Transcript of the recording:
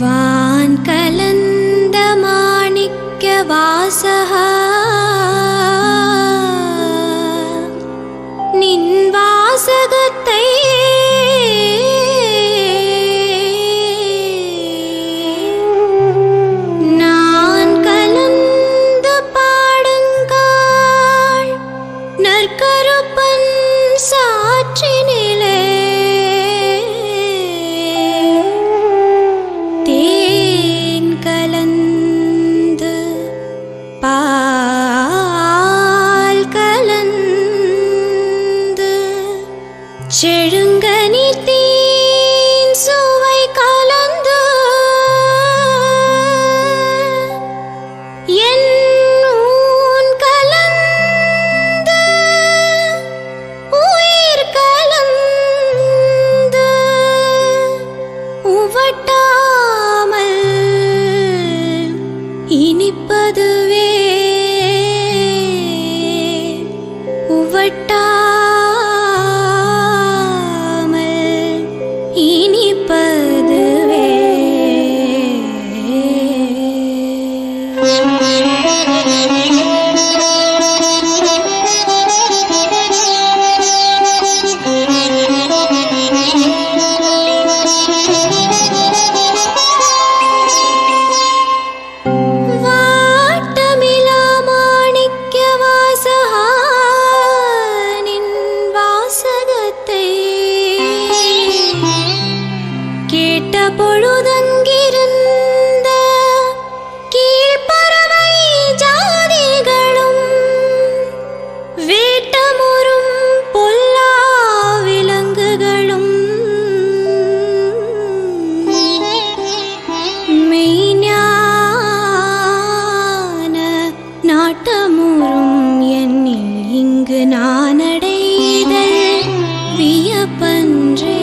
वान्कलन्दमाणिक्यवासः। वासः கற்கருப்பன் சாற்றினிலே. தேன் கலந்து பால் கலந்து செழுங்கனி விட்ட பொழுதங்கிருந்த கீழ்பறவை ஜாதிகளும் வேட்டமுறும் பொல்லா விலங்குகளும் மெய்ஞான நாட்டமுறும் என்னில் வியப்பன்றே.